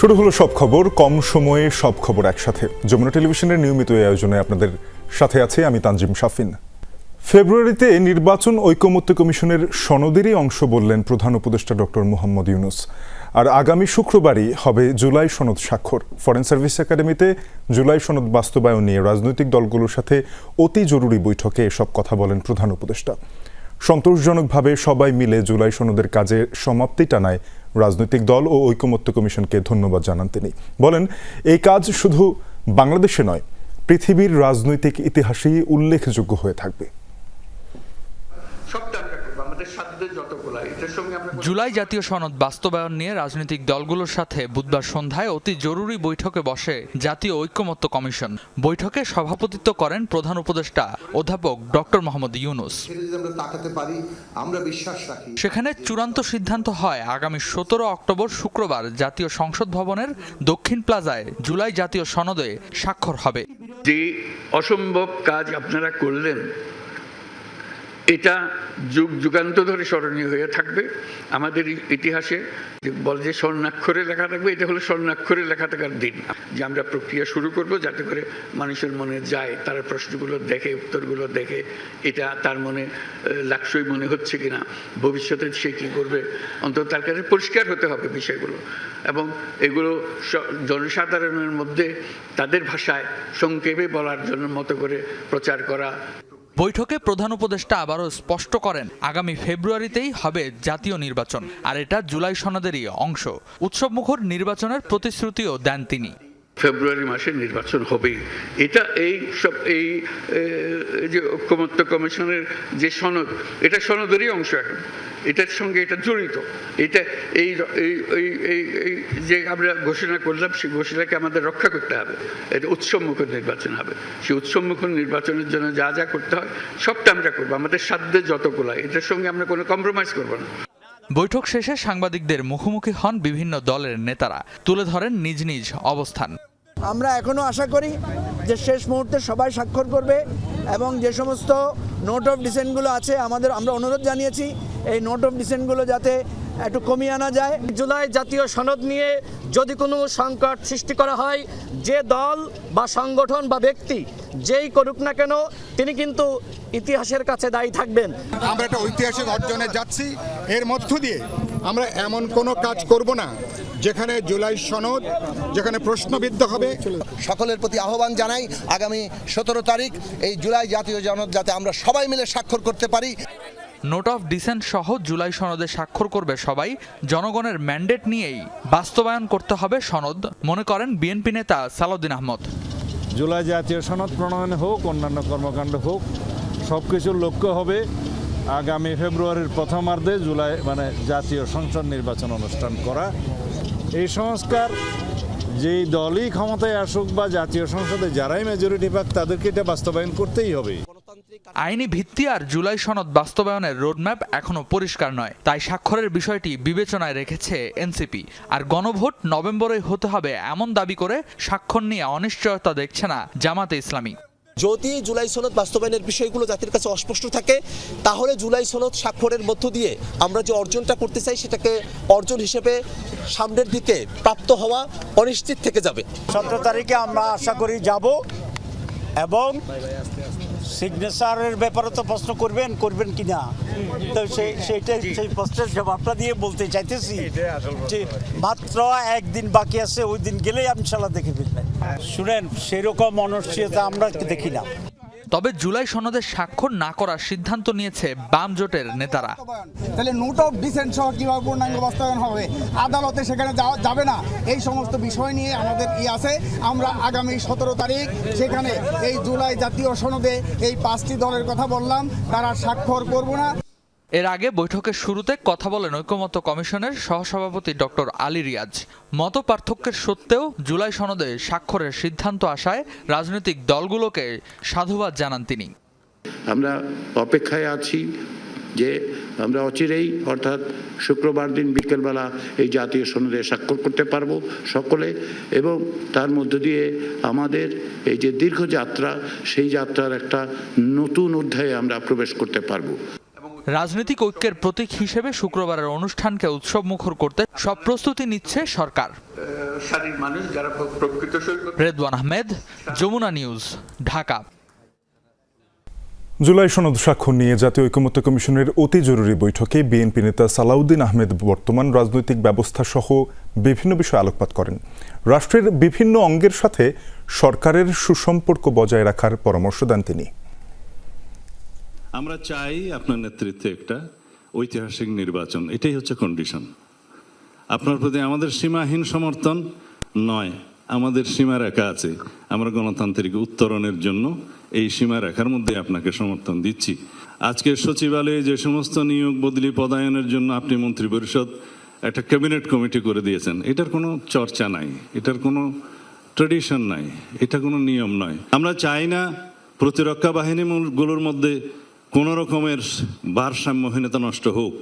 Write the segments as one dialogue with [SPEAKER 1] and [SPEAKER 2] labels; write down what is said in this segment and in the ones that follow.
[SPEAKER 1] শুরু হলো সব খবর, কম সময়ে সব খবর একসাথে। যমুনা টেলিভিশনের নিয়মিত এই আয়োজনে আপনাদের সাথে আছে আমি তানজিম শাফিন। ফেব্রুয়ারিতে নির্বাচন ঐকমত্য কমিশনের সনদেরই অংশ বললেন প্রধান উপদেষ্টা ডক্টর মোহাম্মদ ইউনুস। আর আগামী শুক্রবারই হবে জুলাই সনদ স্বাক্ষর। ফরেন সার্ভিস একাডেমিতে জুলাই সনদ বাস্তবায়ন নিয়ে রাজনৈতিক দলগুলোর সাথে অতি জরুরি বৈঠকে এসব কথা বলেন প্রধান উপদেষ্টা। সন্তোষজনকভাবে সবাই মিলে জুলাই সনদের কাজে সমাপ্তি টানায় রাজনৈতিক দল ও ঐকমত্য কমিশনকে ধন্যবাদ জানান তিনি। বলেন, এই কাজ শুধু বাংলাদেশে নয়, পৃথিবীর রাজনৈতিক ইতিহাসেই উল্লেখযোগ্য হয়ে থাকবে
[SPEAKER 2] সবটা আমরা করব আমাদের সাধ্য যতগুলো এটার সঙ্গে আমরা কোনো-
[SPEAKER 3] জুলাই জাতীয় সনদ বাস্তবায়ন নিয়ে রাজনৈতিক দলগুলোর সাথে বুধবার সন্ধ্যায় অতি জরুরি বৈঠকে বসে জাতীয় ঐক্যমত্য কমিশন। বৈঠকে সভাপতিত্ব করেন প্রধান উপদেষ্টা অধ্যাপক ডক্টর মোহাম্মদ ইউনুস।
[SPEAKER 4] সেটা যদি আমরা তাকাতে পারি আমরা বিশ্বাস রাখি।
[SPEAKER 3] সেখানে চূড়ান্ত সিদ্ধান্ত হয় আগামী সতেরো অক্টোবর শুক্রবার জাতীয় সংসদ ভবনের দক্ষিণ প্লাজায় জুলাই জাতীয় সনদে স্বাক্ষর হবে।
[SPEAKER 2] যে অসম্ভব কাজ আপনারা করলেন এটা যুগ যুগান্ত ধরে স্মরণীয় হয়ে থাকবে। আমাদের ইতিহাসে বলে যে স্বর্ণাক্ষরে লেখা থাকবে, এটা হলো স্বর্ণাক্ষরে লেখা থাকার দিন। যে আমরা প্রক্রিয়া শুরু করব যাতে করে মানুষের মনে যায়, তার প্রশ্নগুলো দেখে, উত্তরগুলো দেখে, এটা তার মনে লাকসই মনে হচ্ছে কিনা, ভবিষ্যতে সে কী করবে, অন্তত তার কাছে পরিষ্কার হতে হবে বিষয়গুলো। এবং এগুলো জনসাধারণের মধ্যে তাদের ভাষায় সংক্ষেপে বলার জন্য মতো করে প্রচার করা
[SPEAKER 3] বৈঠকে প্রধান উপদেষ্টা আবারও স্পষ্ট করেন, আগামী ফেব্রুয়ারিতেই হবে জাতীয় নির্বাচন, আর এটা জুলাই সনদেরই অংশ। উৎসবমুখর নির্বাচনের প্রতিশ্রুতিও দেন তিনি।
[SPEAKER 2] ফেব্রুয়ারি মাসে নির্বাচন হবে। এটা এই সব এই যে ঐক্যমত্য কমিশনের যে সনদ, এটা সনদেরই অংশ এখন। এটার সঙ্গে এটা জড়িত। এটা এই এই এই যে আমরা ঘোষণা করলাম, সেই ঘোষণাকে আমাদের রক্ষা করতে হবে। এটা উৎসবমুখর নির্বাচন হবে। সেই উৎসবমুখর নির্বাচনের জন্য যা যা করতে হয়, সবটা আমরা করব। আমাদের সাধ্যে যতগুলো, এটার সঙ্গে আমরা কোনো কম্প্রোমাইজ করব না।
[SPEAKER 3] বৈঠক শেষে সাংবাদিকদের মুখোমুখি হন বিভিন্ন দলের নেতারা। তুলে ধরেন নিজ নিজ অবস্থান।
[SPEAKER 5] আমরা এখনও আশা করি যে শেষ মুহূর্তে সবাই স্বাক্ষর করবে এবং যে সমস্ত নোট অফ ডিসেন্টগুলো আছে, আমাদের আমরা অনুরোধ জানিয়েছি, এই নোট অফ ডিসেন্টগুলো যাতে একটু কমিয়ে আনা যায়।
[SPEAKER 6] জুলাই জাতীয় সনদ নিয়ে যদি কোনো সংকট সৃষ্টি করা হয় যে দল বা সংগঠন বা ব্যক্তি যেই করুক না কেন তিনি কিন্তু ইতিহাসের কাছে দায়ী থাকবেন।
[SPEAKER 7] আমরা একটা ঐতিহাসিক অর্জনে যাচ্ছি। এর মধ্য দিয়ে আমরা এমন কোনো কাজ করব না যেখানে জুলাই সনদ যেখানে প্রশ্নবিদ্ধ হবে।
[SPEAKER 4] সকলের প্রতি আহ্বান জানাই আগামী সতেরো তারিখ এই জুলাই জাতীয় জনদ যাতে আমরা সবাই মিলে স্বাক্ষর করতে পারি।
[SPEAKER 3] নোট অফ ডিসেন্ট সহ জুলাই সনদে স্বাক্ষর করবে সবাই। জনগণের ম্যান্ডেট নিয়েই বাস্তবায়ন করতে হবে সনদ, মনে করেন বিএনপি নেতা সালাউদ্দিন আহমদ।
[SPEAKER 8] জুলাই জাতীয় সনদ প্রণয়ন হোক, অন্যান্য কর্মকাণ্ড হোক সব কিছুর লক্ষ্য হবে আগামী ফেব্রুয়ারির প্রথমার্ধে জুলাই মানে জাতীয় সংসদ নির্বাচন অনুষ্ঠান করা। এই সংস্কার যেই দলই ক্ষমতায় আসুক বা জাতীয় সংসদে যারাই মেজরিটি পাক, তাদেরকে এটা বাস্তবায়ন করতেই হবে।
[SPEAKER 3] আইনি ভিত্তি আর জুলাই সনদ বাস্তবায়নের রোডম্যাপ এখনও পরিষ্কার নয়। তাই স্বাক্ষরের বিষয়টি বিবেচনায় রেখেছে এনসিপি। আর গণভোট নভেম্বরে হতে হবে এমন দাবি করে স্বাক্ষর নিয়ে অনিশ্চয়তা দেখছে না জামাতে ইসলামী।
[SPEAKER 9] যদি জুলাই সনদ বাস্তবায়নের বিষয়গুলো জাতির কাছে অস্পষ্ট থাকে তাহলে জুলাই সনদ স্বাক্ষরের মধ্য দিয়ে আমরা যে অর্জনটা করতে চাই সেটাকে অর্জন হিসেবে সামনের দিকে প্রাপ্ত হওয়া অনিশ্চিত থেকে যাবে।
[SPEAKER 6] সতেরো তারিখে আমরা আশা করি যাব। এবং সিগনেচারের ব্যাপারে তো প্রশ্ন করবেন করবেন কি না? তো সেই সেইটাই সেই প্রশ্নের জবাবটা দিয়ে বলতে চাইতেছি যে মাত্র একদিন বাকি আছে ওই দিন গেলেই আমি সালা দেখে ফেলবেন। শুনেন সেরকম অনিশ্চয়তা আমরা দেখি না।
[SPEAKER 3] তবে জুলাই সনদে স্বাক্ষর না করার সিদ্ধান্ত নিয়েছে বাম জোটের নেতারা।
[SPEAKER 10] তাহলে নোট অফ ডিসেন্ট সহ কীভাবে পূর্ণাঙ্গ বাস্তবায়ন হবে? আদালতে সেখানে যাওয়া যাবে না। এই সমস্ত বিষয় নিয়ে আমাদের ই আছে। আমরা আগামী সতেরো তারিখ সেখানে এই জুলাই জাতীয় সনদে এই পাঁচটি দলের কথা বললাম। তারা স্বাক্ষর করব না।
[SPEAKER 3] এর আগে বৈঠকের শুরুতে কথা বলেন ঐক্যমত্য কমিশনের সহসভাপতি ডক্টর আলী রিয়াজ। মত পার্থক্যের সত্ত্বেও জুলাই সনদে স্বাক্ষরের সিদ্ধান্ত আসায় রাজনৈতিক দলগুলোকে সাধুবাদ জানান তিনি।
[SPEAKER 11] আমরা অপেক্ষায় আছি যে আমরা অচিরেই, অর্থাৎ শুক্রবার দিন বিকেলবেলা এই জাতীয় সনদে স্বাক্ষর করতে পারব সকলে এবং তার মধ্য দিয়ে আমাদের এই যে দীর্ঘ যাত্রা, সেই যাত্রার একটা নতুন অধ্যায়ে আমরা প্রবেশ করতে পারব।
[SPEAKER 3] রাজনৈতিক ঐক্যের প্রতীক হিসেবে শুক্রবারের অনুষ্ঠানকে উৎসব মুখর করতে সব প্রস্তুতি নিচ্ছে সরকার। রেদওয়ান আহমেদ, যমুনা নিউজ, ঢাকা।
[SPEAKER 1] জুলাই সনদ স্বাক্ষর নিয়ে জাতীয় ঐকমত্য কমিশনের অতি জরুরি বৈঠকে বিএনপি নেতা সালাউদ্দিন আহমেদ বর্তমান রাজনৈতিক ব্যবস্থা সহ বিভিন্ন বিষয়ে আলোকপাত করেন। রাষ্ট্রের বিভিন্ন অঙ্গের সাথে সরকারের সুসম্পর্ক বজায় রাখার পরামর্শ দেন তিনি।
[SPEAKER 12] আমরা চাই আপনার নেতৃত্বে একটা ঐতিহাসিক নির্বাচন। এটাই হচ্ছে কন্ডিশন আপনার প্রতি আমাদের সীমাহীন সমর্থন নয়। আমাদের সীমারেখা আছে। আমরা গণতান্ত্রিক উত্তরণের জন্য এই সীমারেখার মধ্যে আপনাকে সমর্থন দিচ্ছি। আজকে সচিবালয়ে যে সমস্ত নিয়োগ বদলি পদায়নের জন্য আপনি মন্ত্রী পরিষদ একটা ক্যাবিনেট কমিটি করে দিয়েছেন, এটার কোনো চর্চা নাই। এটার কোনো ট্রেডিশন নাই। এটা কোনো নিয়ম নয়। আমরা চাই না প্রতিরক্ষা বাহিনীগুলোর মধ্যে কোনো রকমের ভারসাম্যহীনতা নষ্ট হোক,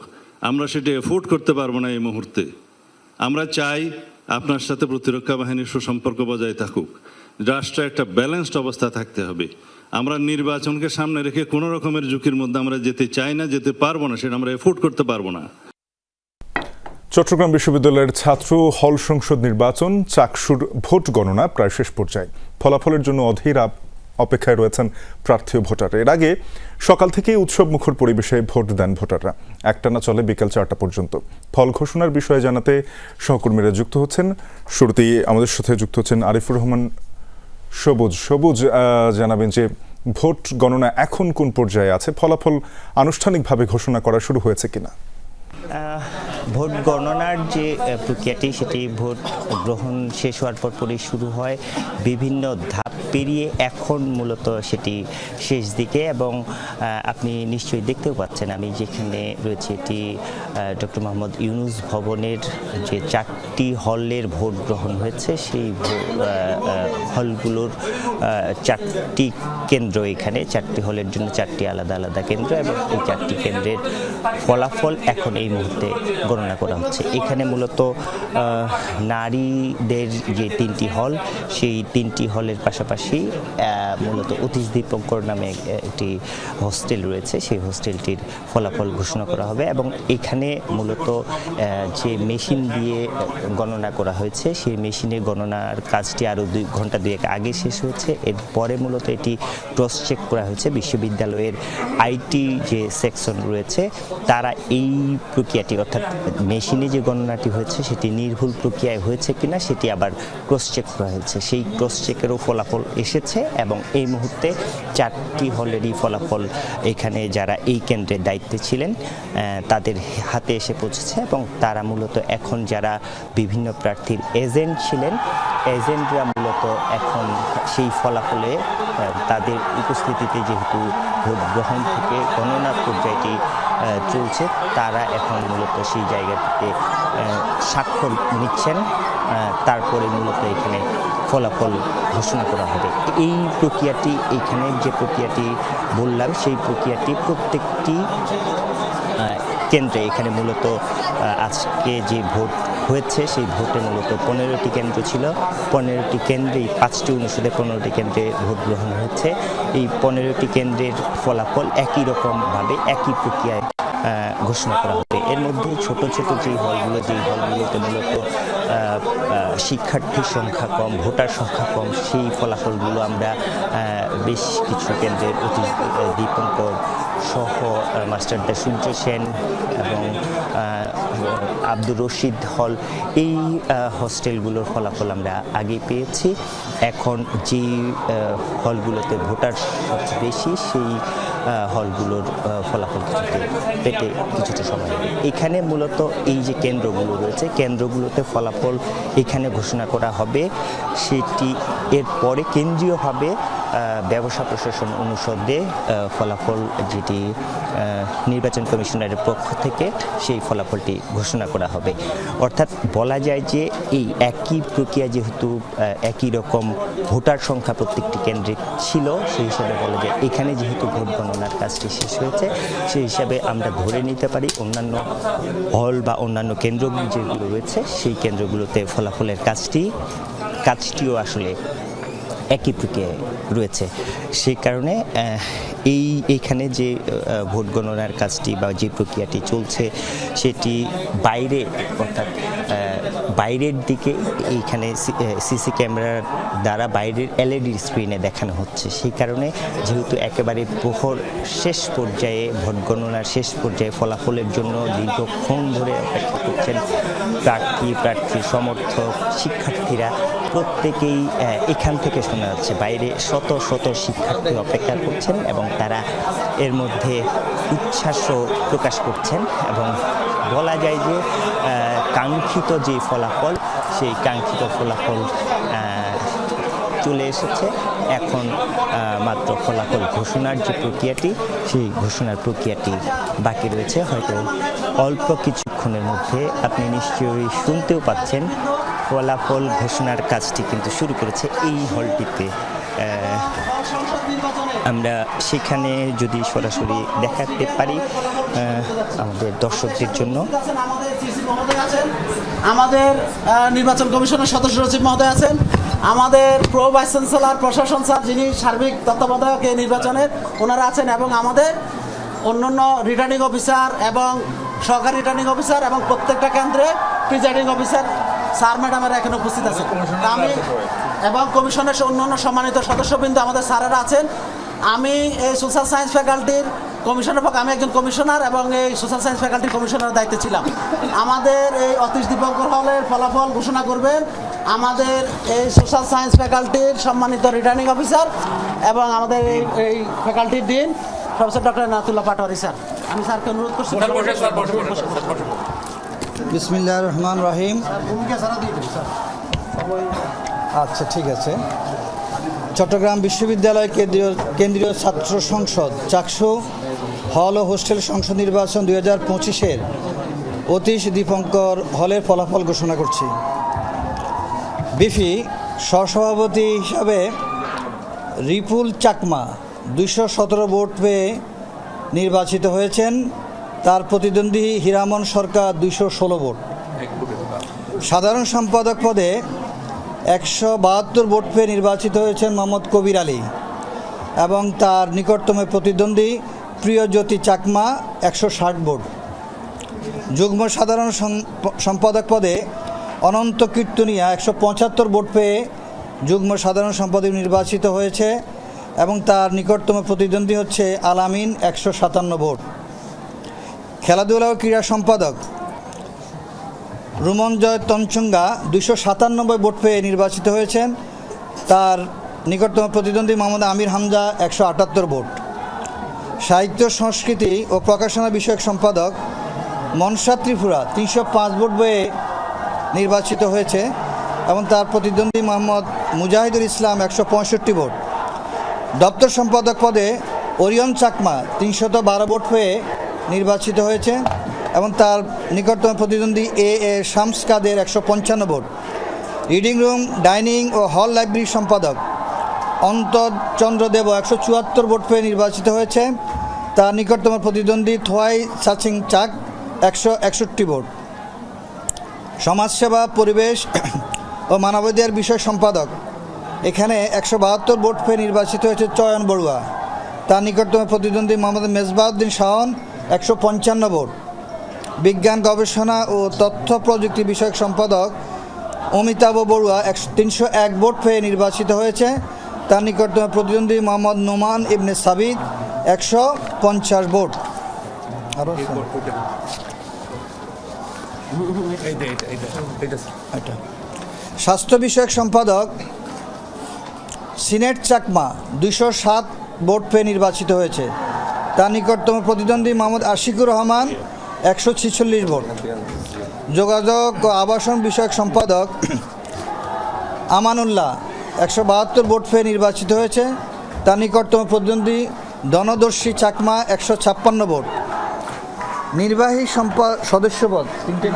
[SPEAKER 12] আমরা সেটা এফোর্ড করতে পারব না এই মুহূর্তে। আমরা চাই আপনার সাথে প্রতিরক্ষা বাহিনীর সুসম্পর্ক বজায় থাকুক। রাষ্ট্রে একটা ব্যালেন্সড অবস্থা থাকতে হবে। আমরা নির্বাচনকে সামনে রেখে কোনো রকমের ঝুঁকির মধ্যে আমরা যেতে চাই না, যেতে পারব না, সেটা আমরা এফোর্ড করতে পারব না।
[SPEAKER 1] চট্টগ্রাম বিশ্ববিদ্যালয়ের ছাত্র হল সংসদ নির্বাচন, চাকসুর ভোট গণনা প্রায় শেষ পর্যায়ে। ফলাফলের জন্য অধীর অপেক্ষায় রয়েছেন প্রার্থী ভোটার এর আগে সকাল থেকেই উৎসব মুখর পরিবেশে ভোট দেন ভোটাররা। একটানা চলে বিকেল চারটা পর্যন্ত। ফল ঘোষণার বিষয়ে জানাতে সহকর্মীরা যুক্ত হচ্ছেন। শুরুতেই আমাদের সাথে যুক্ত হচ্ছেন আরিফুর রহমান সবুজ। সবুজ জানাবেন যে ভোট গণনা এখন কোন পর্যায়ে আছে? ফলাফল আনুষ্ঠানিকভাবে ঘোষণা করা শুরু হয়েছে কিনা?
[SPEAKER 13] ভোট গণনার যে প্রক্রিয়াটি, সেটি ভোট গ্রহণ শেষ হওয়ার পর পরই শুরু হয়। বিভিন্ন ধাপ পেরিয়ে এখন মূলত সেটি শেষ দিকে এবং আপনি নিশ্চয়ই দেখতেও পাচ্ছেন, আমি যেখানে রয়েছে এটি ডক্টর মোহাম্মদ ইউনুস ভবনের যে চারটি হলের ভোট গ্রহণ হয়েছে, সেই হলগুলোর চারটি কেন্দ্র এখানে, চারটি হলের জন্য চারটি আলাদা আলাদা কেন্দ্র এবং এই চারটি কেন্দ্রের ফলাফল এখন এই মুহূর্তে গণনা করা হচ্ছে। এখানে মূলত নারীদের যে তিনটি হল, সেই তিনটি হলের পাশাপাশি মূলত অতীশ দীপঙ্কর নামে একটি হোস্টেল রয়েছে। সেই হোস্টেলটির ফলাফল ঘোষণা করা হবে এবং এখানে মূলত যে মেশিন দিয়ে গণনা করা হয়েছে, সেই মেশিনে গণনার কাজটি আরও দুই ঘণ্টা দুয়েক আগে শেষ হয়েছে। এরপরে মূলত এটি ক্রস চেক করা হয়েছে। বিশ্ববিদ্যালয়ের আইটি যে সেকশন রয়েছে, তারা এই প্রক্রিয়াটি অর্থাৎ মেশিনে যে গণনাটি হয়েছে, সেটি নির্ভুল প্রক্রিয়ায় হয়েছে কিনা, সেটি আবার ক্রস চেক করা হয়েছে। সেই ক্রস চেকেরও ফলাফল এসেছে এবং এই মুহূর্তে চারটি হলেরই ফলাফল এখানে যারা এই কেন্দ্রের দায়িত্বে ছিলেন তাদের হাতে এসে পৌঁছেছে এবং তারা মূলত এখন যারা বিভিন্ন প্রার্থীর এজেন্ট ছিলেন, এজেন্টরা মূলত এখন সেই ফলাফলে তাদের উপস্থিতিতে যেহেতু ভোট গ্রহণ থেকে গণনা পর্যায়টি চলছে। তারা এখন মূলত সেই জায়গাটিতে স্বাক্ষর নিচ্ছেন। তারপরে মূলত এখানে ফলাফল ঘোষণা করা হবে। এই প্রক্রিয়াটি, এখানে যে প্রক্রিয়াটি বললাম, সেই প্রক্রিয়াটি প্রত্যেকটি কেন্দ্রে এখানে মূলত আজকে যে ভোট হয়েছে, সেই ভোটে মূলত পনেরোটি কেন্দ্র ছিল। পনেরোটি কেন্দ্রেই, পাঁচটি অনুষদে পনেরোটি কেন্দ্রে ভোট গ্রহণ হয়েছে। এই পনেরোটি কেন্দ্রের ফলাফল একই রকমভাবে, একই প্রক্রিয়ায় ঘোষণা করা হবে। এর মধ্যে ছোট ছোট যে হলগুলো, যেই হলগুলোতে মূলত শিক্ষার্থীর সংখ্যা কম, ভোটার সংখ্যা কম, সেই ফলাফলগুলো আমরা বেশ কিছু কেন্দ্রের অতি দীপঙ্কর সহ মাস্টার সূর্য সেন এবং আব্দুর রশিদ হল এই হস্টেলগুলোর ফলাফল আমরা আগে পেয়েছি। এখন যে হলগুলোতে ভোটার সবচেয়ে বেশি সেই হলগুলোর ফলাফল কিছুতে পেতে কিছুটা সময় লাগবে এখানে মূলত এই যে কেন্দ্রগুলো রয়েছে কেন্দ্রগুলোতে ফলাফল এখানে ঘোষণা করা হবে। সেটি এরপরে কেন্দ্রীয়ভাবে আহ, ব্যবসা প্রশাসন অনুষদে ফলাফল যেটি নির্বাচন কমিশনারের পক্ষ থেকে সেই ফলাফলটি ঘোষণা করা হবে। অর্থাৎ বলা যায় যে এই একই প্রক্রিয়া যেহেতু একই রকম ভোটার সংখ্যা প্রত্যেকটি কেন্দ্রে ছিল, সেই হিসাবে বলা যায় এখানে যেহেতু ভোট গণনার কাজটি শেষ হয়েছে, সেই হিসাবে আমরা ধরে নিতে পারি অন্যান্য হল বা অন্যান্য কেন্দ্রগুলো যেগুলো রয়েছে, সেই কেন্দ্রগুলোতে ফলাফলের কাজটি, কাজটিও আসলে একই প্রক্রিয়ায় রয়েছে। সেই কারণে এই, এইখানে যে ভোট গণনার কাজটি বা যে প্রক্রিয়াটি চলছে, সেটি বাইরে অর্থাৎ বাইরের দিকে এইখানে সিসি ক্যামেরার দ্বারা বাইরের এলইডি স্ক্রিনে দেখানো হচ্ছে। সেই কারণে যেহেতু একেবারে প্রহর শেষ পর্যায়ে ভোট গণনার শেষ পর্যায়ে ফলাফলের জন্য দীর্ঘক্ষণ ধরে অপেক্ষা করছেন প্রার্থী প্রার্থী সমর্থক, শিক্ষার্থীরা, প্রত্যেকেই এখান থেকে শোনা যাচ্ছে, বাইরে শত শত শিক্ষার্থী অপেক্ষা করছেন এবং তারা এর মধ্যে উচ্ছ্বাসও প্রকাশ করছেন এবং বলা যায় যে কাঙ্ক্ষিত যে ফলাফল, সেই কাঙ্ক্ষিত ফলাফল চলে এসেছে। এখন মাত্র ফলাফল ঘোষণার যে প্রক্রিয়াটি, সেই ঘোষণার প্রক্রিয়াটি বাকি রয়েছে। হয়তো অল্প কিছুক্ষণের মধ্যে আপনি নিশ্চয়ই শুনতেও পাচ্ছেন, ফলাফল ঘোষণার কাজটি কিন্তু শুরু করেছে এই হলটিতে। আমরা সেখানে যদি সরাসরি দেখাতে পারি আমাদের দর্শকদের জন্য।
[SPEAKER 14] আমাদের নির্বাচন কমিশনের সদস্য সচিব মহোদয় আছেন আমাদের প্রো ভাইস চ্যান্সেলর প্রশাসন স্যার যিনি সার্বিক তত্ত্বাবধায়ক এই নির্বাচনের ওনারা আছেন এবং আমাদের অন্যান্য রিটার্নিং অফিসার এবং সহকারী রিটার্নিং অফিসার এবং প্রত্যেকটা কেন্দ্রে প্রিজাইডিং অফিসার স্যার ম্যাডামেরা এখানে উপস্থিত আছেন। আমি এবং কমিশনের অন্যান্য সম্মানিত সদস্যবৃন্দ আমাদের স্যারেরা আছেন। আমি এই সোশ্যাল সায়েন্স ফ্যাকাল্টির কমিশনার পক্ষে আমি একজন কমিশনার এবং এই সোশ্যাল সায়েন্স ফ্যাকাল্টির কমিশনার দায়িত্বে ছিলাম। আমাদের এই অতীশ দীপঙ্কর হলের ফলাফল ঘোষণা করবেন। আমাদের এই সোশ্যাল সায়েন্স ফ্যাকাল্টির সম্মানিত রিটার্নিং অফিসার এবং আমাদের এই এই ফ্যাকাল্টির dean professor doctor Natullah Patwari sir. আমি স্যারকে অনুরোধ করছি
[SPEAKER 5] বিসমিল্লাহ রহমান রহিম। আচ্ছা ঠিক আছে। চট্টগ্রাম বিশ্ববিদ্যালয় কেন্দ্রীয় কেন্দ্রীয় ছাত্র সংসদ চাকসু। হল ও হোস্টেল সংসদ নির্বাচন দুই হাজার পঁচিশের অতীশ দীপঙ্কর হলের ফলাফল ঘোষণা করছি। বিফি, সহসভাপতি হিসাবে রিপুল চাকমা দুইশো সতেরো ভোট পেয়ে নির্বাচিত হয়েছেন। তার প্রতিদ্বন্দ্বী হীরামন সরকার দুইশো ষোলো ভোট। সাধারণ সম্পাদক পদে একশো বাহাত্তর ভোট পেয়ে নির্বাচিত হয়েছেন মোহাম্মদ কবির আলী এবং তার নিকটতম প্রতিদ্বন্দ্বী প্রিয়জ্যোতি চাকমা একশো ষাট ভোট। যুগ্ম সাধারণ সম্পাদক পদে অনন্ত কীর্তনিয়া একশো পঁচাত্তর ভোট পেয়ে যুগ্ম সাধারণ সম্পাদক নির্বাচিত হয়েছে এবং তার নিকটতম প্রতিদ্বন্দ্বী হচ্ছে আলামিন একশো সাতান্ন ভোট। খেলাধুলা ও ক্রীড়া সম্পাদক রুমনজয় তনচুঙ্গা দুশো সাতানব্বই ভোট পেয়ে নির্বাচিত হয়েছেন। তার নিকটতম প্রতিদ্বন্দ্বী মোহাম্মদ আমির হামজা একশো আটাত্তর ভোট। সাহিত্য, সংস্কৃতি ও প্রকাশনা বিষয়ক সম্পাদক মনসা ত্রিপুরা, তিনশো পাঁচ ভোট পেয়ে নির্বাচিত হয়েছে এবং তার প্রতিদ্বন্দ্বী মোহাম্মদ মুজাহিদুল ইসলাম একশো পঁয়ষট্টি ভোট। দপ্তর সম্পাদক পদে ওরিয়ন চাকমা তিনশত বারো ভোট হয়ে নির্বাচিত হয়েছে এবং তার নিকটতম প্রতিদ্বন্দ্বী এ এ শামস কাদের একশো পঞ্চান্ন ভোট। রিডিং রুম, ডাইনিং ও হল লাইব্রেরি সম্পাদক অন্তর চন্দ্র দেব একশো চুয়াত্তর ভোট পেয়ে নির্বাচিত হয়েছে। তার নিকটতম প্রতিদ্বন্দ্বী থোয়াই সাচিং চাক একশো একষট্টি ভোট। সমাজসেবা, পরিবেশ ও মানবাধিকার বিষয় সম্পাদক। এখানে একশো বাহাত্তর ভোট পেয়ে নির্বাচিত হয়েছে চয়ন বড়ুয়া। তার নিকটতম প্রতিদ্বন্দ্বী মোহাম্মদ মেজবাউদ্দিন শাহন একশো পঞ্চান্ন ভোট। বিজ্ঞান, গবেষণা ও তথ্য প্রযুক্তি বিষয়ক সম্পাদক অমিতাভ বড়ুয়া একশো তিনশো এক ভোট পেয়ে নির্বাচিত হয়েছে। তার নিকটতম প্রতিদ্বন্দ্বী মোহাম্মদ নোমান ইবনে সাবিদ একশো পঞ্চাশ ভোট। আরও স্বাস্থ্য বিষয়ক সম্পাদক সিনেট চাকমা দুইশো সাত ভোট পেয়ে নির্বাচিত হয়েছে। তার নিকটতম প্রতিদ্বন্দ্বী মোহাম্মদ আশিকুর রহমান একশো ছিচল্লিশ ভোট। যোগাযোগ ও আবাসন বিষয়ক সম্পাদক আমানুল্লাহ একশো বাহাত্তর ভোট পেয়ে নির্বাচিত হয়েছে। তার নিকটতম প্রতিদ্বন্দ্বী ধনদর্শী চাকমা একশো ছাপ্পান্ন ভোট। নির্বাহী সম্পা সদস্য পদ। তিনটে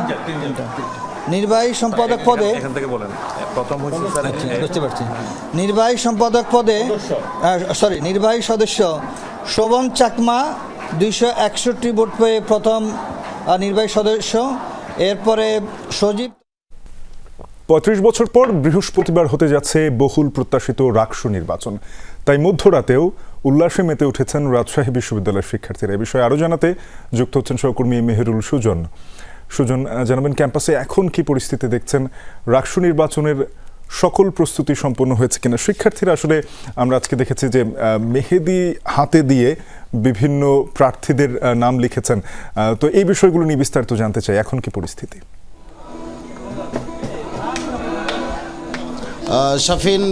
[SPEAKER 5] নির্বাহী সম্পাদক পদে
[SPEAKER 15] এখান থেকে বলেন। প্রথম হচ্ছে স্যার
[SPEAKER 5] আচ্ছা, বুঝতে পারছি। নির্বাহী সম্পাদক পদে সরি নির্বাহী সদস্য শোভন চাকমা দুইশো একষট্টি ভোট পেয়ে প্রথম নির্বাহী সদস্য। এরপরে সজীব
[SPEAKER 1] পঁয়ত্রিশ বছর পর বৃহস্পতিবার হতে যাচ্ছে বহুল প্রত্যাশিত রাকসু নির্বাচন। তাই মধ্যরাতেও উল্লাসে মেতে উঠেছেন রাজশাহী বিশ্ববিদ্যালয়ের শিক্ষার্থীরা। এ বিষয়ে আরও জানাতে যুক্ত হচ্ছেন সহকর্মী মেহেরুল সুজন। সুজন জানাবেন, ক্যাম্পাসে এখন কি পরিস্থিতি দেখছেন? রাকসু নির্বাচনের সকল প্রস্তুতি সম্পন্ন হয়েছে কিনা? শিক্ষার্থীরা আসলে আমরা আজকে দেখেছি যে মেহেদি হাতে দিয়ে বিভিন্ন প্রার্থীদের নাম লিখেছেন। তো এই বিষয়গুলো নিয়ে বিস্তারিত জানতে চাই। এখন কি পরিস্থিতি?
[SPEAKER 16] শাফিন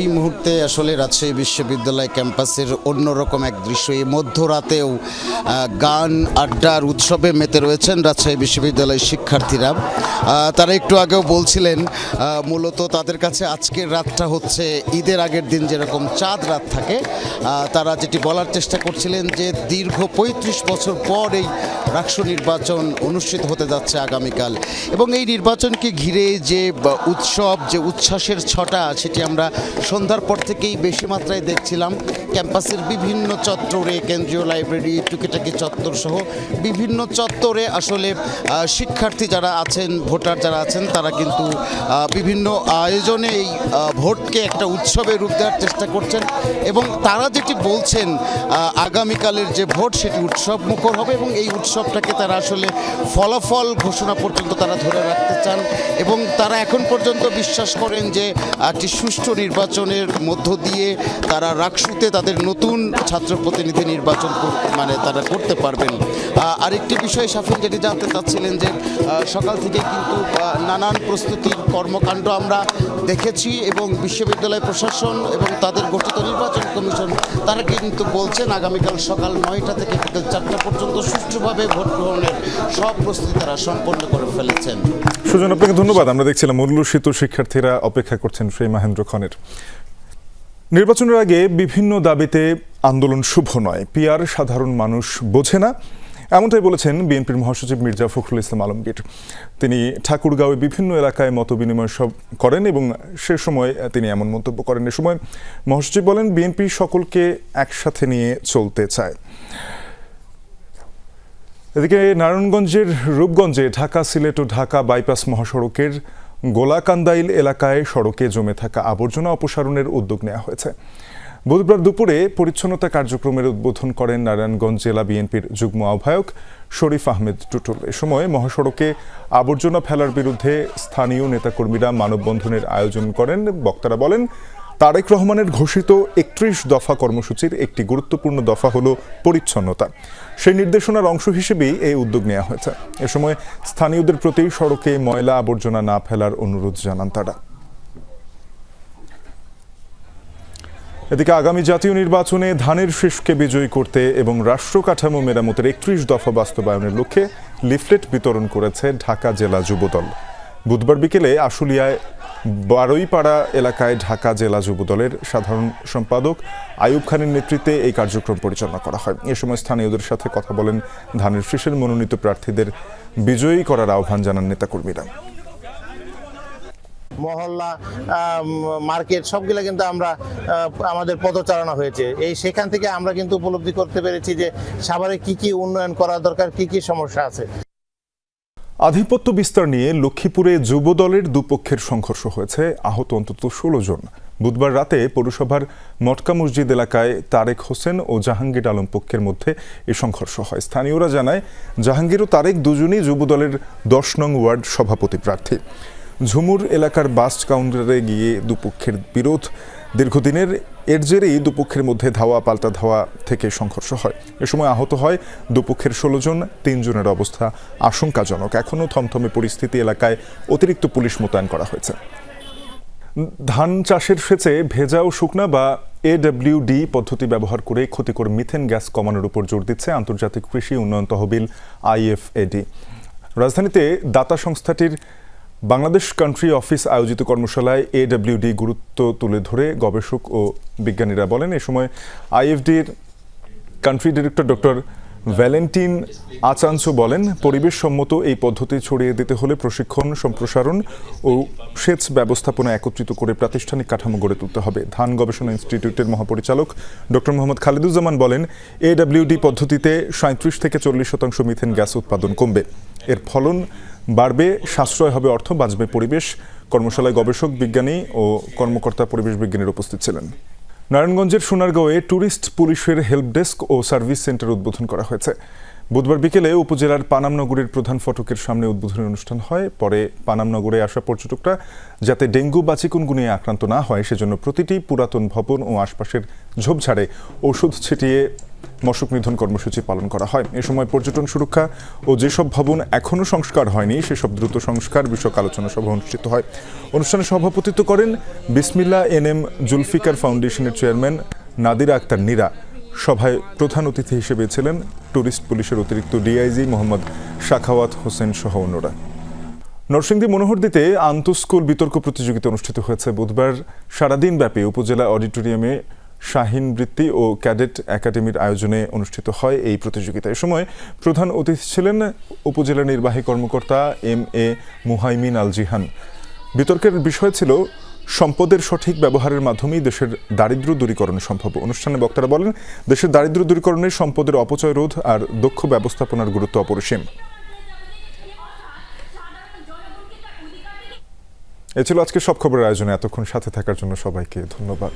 [SPEAKER 16] এই মুহূর্তে আসলে রাজশাহী বিশ্ববিদ্যালয় ক্যাম্পাসের অন্যরকম এক দৃশ্য, এই মধ্যরাতেও গান, আড্ডার উৎসবে মেতে রয়েছেন রাজশাহী বিশ্ববিদ্যালয়ের শিক্ষার্থীরা। তারা একটু আগেও বলছিলেন মূলত তাদের কাছে আজকের রাতটা হচ্ছে ঈদের আগের দিন যেরকম চাঁদ রাত থাকে। তারা যেটি বলার চেষ্টা করছিলেন যে দীর্ঘ পঁয়ত্রিশ বছর পর এই রাষ্ট্র নির্বাচন অনুষ্ঠিত হতে যাচ্ছে আগামীকাল। এবং এই নির্বাচনকে ঘিরে যে উৎসব, যে উচ্ছ্বাসের ছটা সেটি আমরা সন্ধ্যার পর থেকেই বেশি মাত্রায় দেখছিলাম। ক্যাম্পাসের বিভিন্ন চত্বরে, কেন্দ্রীয় লাইব্রেরি, টুকিটাকি চত্বর সহ বিভিন্ন চত্বরে আসলে শিক্ষার্থী যারা আছেন, ভোটার যারা আছেন, তারা কিন্তু বিভিন্ন আয়োজনে এই ভোটকে একটা উৎসবে রূপ দেওয়ার চেষ্টা করছেন এবং তারা যেটি বলছেন আগামীকালের যে ভোট, সেটি উৎসব মুখর হবে এবং এই উৎসবটাকে তারা আসলে ফলাফল ঘোষণা পর্যন্ত তারা ধরে রাখতে চান এবং তারা এখন পর্যন্ত বিশ্বাস করেন যে একটি সুষ্ঠু নির্বাচনের মধ্য দিয়ে তারা রাকসুতে তাদের নতুন ছাত্র প্রতিনিধি নির্বাচন মানে তারা করতে পারবেন। আরেকটি বিষয় সাফিন, যেটি জানতে চাচ্ছিলেন যে সকাল থেকে কিন্তু নানান প্রস্তুতির কর্মকাণ্ড আমরা দেখেছি এবং বিশ্ববিদ্যালয় প্রশাসন এবং তাদের গঠিত নির্বাচন কমিশন, তারা কিন্তু বলছেন আগামীকাল সকাল নয়টা থেকে বিকেল চারটা পর্যন্ত সুষ্ঠুভাবে ভোট গ্রহণের সব প্রস্তুতি তারা সম্পন্ন করে ফেলেছেন।
[SPEAKER 1] সুজন, আপনাকে ধন্যবাদ। আমরা দেখছিলাম মূল্য সেতু শিক্ষার্থীরা অপেক্ষা করছেন। সেই মাহেন্দ্র খনের নির্বাচনের আগে বিভিন্ন দাবিতে আন্দোলন শুভ নয়। পিয়ার সাধারণ মানুষ বোঝে না। এমনটাই বলেছেন বিএনপির মহাসচিব মির্জা ফখরুল ইসলাম আলমগীর। তিনি ঠাকুরগাঁওয়ে বিভিন্ন এলাকায় মত বিনিময় সব করেন এবং সে সময় তিনি এমন মন্তব্য করেন। এ সময় মহাসচিব বলেন, বিএনপি সকলকে একসাথে নিয়ে চলতে চায়। এদিকে নারায়ণগঞ্জের রূপগঞ্জে ঢাকা সিলেট ও ঢাকা বাইপাস মহাসড়কের গোলাকান্দাইল এলাকায় সড়কে জমে থাকা আবর্জনা অপসারণের উদ্যোগ নেওয়া হয়েছে। বুধবার দুপুরে পরিচ্ছন্নতা কার্যক্রমের উদ্বোধন করেন নারায়ণগঞ্জ জেলা বিএনপির যুগ্ম আহ্বায়ক শরীফ আহমেদ টুটুল। এ সময় মহাসড়কে আবর্জনা ফেলার বিরুদ্ধে স্থানীয় নেতাকর্মীরা মানববন্ধনের আয়োজন করেন। বক্তারা বলেন তারেক রহমানের ঘোষিত একত্রিশ দফা কর্মসূচির একটি গুরুত্বপূর্ণ দফা হল পরিচ্ছন্নতা। সেই নির্দেশনার অংশ হিসেবেই এই উদ্যোগ নেওয়া হয়েছে। এ সময় স্থানীয়দের প্রতি সড়কে ময়লা আবর্জনা না ফেলার অনুরোধ জানান তারা। এদিকে আগামী জাতীয় নির্বাচনে ধানের শীষকে বিজয়ী করতে এবং রাষ্ট্র কাঠামো মেরামতের একত্রিশ দফা বাস্তবায়নের লক্ষ্যে লিফলেট বিতরণ করেছে ঢাকা জেলা যুবদল। বুধবার বিকেলে আশুলিয়ায় বারুইপাড়া এলাকায় ঢাকা জেলা যুবদলের সাধারণ সম্পাদক আয়ুব খানের নেতৃত্বে এই কার্যক্রম পরিচালনা করা হয়। এ সময় স্থানীয়দের সাথে কথা বলেন ধানের শীষের মনোনীত প্রার্থীদের বিজয়ী করার আহ্বান জানান নেতাকর্মীরা।
[SPEAKER 17] মহল্লা মার্কেট সবগুলো কিন্তু আমরা আমাদের পদচারণা হয়েছে। এই সেখান থেকে আমরা কিন্তু উপলব্ধি করতে পেরেছি যে সাভারে কি কি উন্নয়ন করা দরকার, কি কি সমস্যা আছে।
[SPEAKER 1] আধিপত্য বিস্তার নিয়ে লক্ষ্মীপুরে যুব দলের দুপক্ষের সংঘর্ষ হয়েছে। আহত অন্তত ষোলো জন। বুধবার রাতে পৌরসভার মটকা মসজিদ এলাকায় তারেক হোসেন ও জাহাঙ্গীর আলম পক্ষের মধ্যে এ সংঘর্ষ হয়। স্থানীয়রা জানায়, জাহাঙ্গীর ও তারেক দুজনই যুব দলের দশ নং ওয়ার্ড সভাপতি প্রার্থী। ঝুমুর এলাকার বাস কাউন্টারে গিয়ে দুপক্ষের বিরোধ দীর্ঘদিনের এর জেরেই দুপক্ষের মধ্যে ধাওয়া, পাল্টা ধাওয়া থেকে সংঘর্ষ হয়। এ সময় আহত হয় দুপক্ষের ষোলো জন তিনজনের অবস্থা আশঙ্কাজনক। এখনও থমথমে পরিস্থিতি এলাকায় অতিরিক্ত পুলিশ মোতায়েন করা হয়েছে। ধান চাষের সেচে ভেজা ও শুকনা বা এডব্লিউডি পদ্ধতি ব্যবহার করে ক্ষতিকর মিথেন গ্যাস কমানোর উপর জোর দিচ্ছে আন্তর্জাতিক কৃষি উন্নয়ন তহবিল আইএফএডি। রাজধানীতে দাতা সংস্থাটির বাংলাদেশ কান্ট্রি অফিস আয়োজিত কর্মশালায় এডব্লিউডি গুরুত্ব তুলে ধরে গবেষক ও বিজ্ঞানীরা বলেন, এ সময় আইএফডির country director doctor Valentin Achancho বলেন পরিবেশ সম্মত এই পদ্ধতি ছড়িয়ে দিতে হলে প্রশিক্ষণ, সম্প্রসারণ ও সেচ ব্যবস্থাপনা একত্রিত করে প্রাতিষ্ঠানিক কাঠামো গড়ে তুলতে হবে। ধান গবেষণা ইনস্টিটিউটের মহাপরিচালক ডক্টর মোহাম্মদ খালিদুজ্জামান বলেন এডব্লিউডি পদ্ধতিতে সাঁত্রিশ থেকে চল্লিশ শতাংশ মিথেন গ্যাস উৎপাদন কমবে। এর ফলন বাড়বে, সাশ্রয় হবে অর্থ, বাঁচবে পরিবেশ। কর্মশালায় গবেষক, বিজ্ঞানী ও কর্মকর্তা পরিবেশ বিজ্ঞানীরা উপস্থিত ছিলেন। নারায়ণগঞ্জের সোনারগাঁওয়ে ট্যুরিস্ট পুলিশের হেল্প ডেস্ক ও সার্ভিস সেন্টার উদ্বোধন করা হয়েছে। বুধবার বিকেলে উপজেলার পানামনগরের প্রধান ফটকের সামনে উদ্বোধনী অনুষ্ঠান হয়। পরে পানামনগরে আসা পর্যটকরা যাতে ডেঙ্গু বা চিকুনগুনিয়ে আক্রান্ত না হয়, সেজন্য প্রতিটি পুরাতন ভবন ও আশপাশের ঝোপঝাড়ে ওষুধ ছিটিয়ে মশক নিধন কর্মসূচি পালন করা হয়। এ সময় পর্যটন সুরক্ষা ও যেসব ভবন এখনও সংস্কার হয়নি, সেসব দ্রুত সংস্কার বিষয়ক আলোচনা সভা অনুষ্ঠিত হয়। অনুষ্ঠানে সভাপতিত্ব করেন বিসমিল্লা এন এম জুলফিকার ফাউন্ডেশনের চেয়ারম্যান নাদিরা আক্তার নীরা। সভায় প্রধান অতিথি হিসেবে ছিলেন ট্যুরিস্ট পুলিশের অতিরিক্ত ডিআইজি মোহাম্মদ শাখাওয়াত হোসেন সহ অন্যরা। নরসিংদী মনোহরদীতে আন্তঃস্কুল বিতর্ক প্রতিযোগিতা অনুষ্ঠিত হয়েছে বুধবার। সারাদিন ব্যাপী উপজেলা অডিটোরিয়ামে শাহিন বৃত্তি ও ক্যাডেট একাডেমির আয়োজনে অনুষ্ঠিত হয় এই প্রতিযোগিতা এ সময় প্রধান অতিথি ছিলেন উপজেলা নির্বাহী কর্মকর্তা এম এ মুহাইমিন আল জিহান বিতর্কের বিষয় ছিল, সম্পদের সঠিক ব্যবহারের মাধ্যমেই দেশের দারিদ্র্য দূরীকরণ সম্ভব। অনুষ্ঠানে বক্তারা বলেন, দেশের দারিদ্র্য দূরীকরণে সম্পদের অপচয় রোধ আর দক্ষ ব্যবস্থাপনার গুরুত্ব অপরিসীম। এ ছিল আজকে সব খবরের আয়োজনে। এতক্ষণ সাথে থাকার জন্য সবাইকে ধন্যবাদ।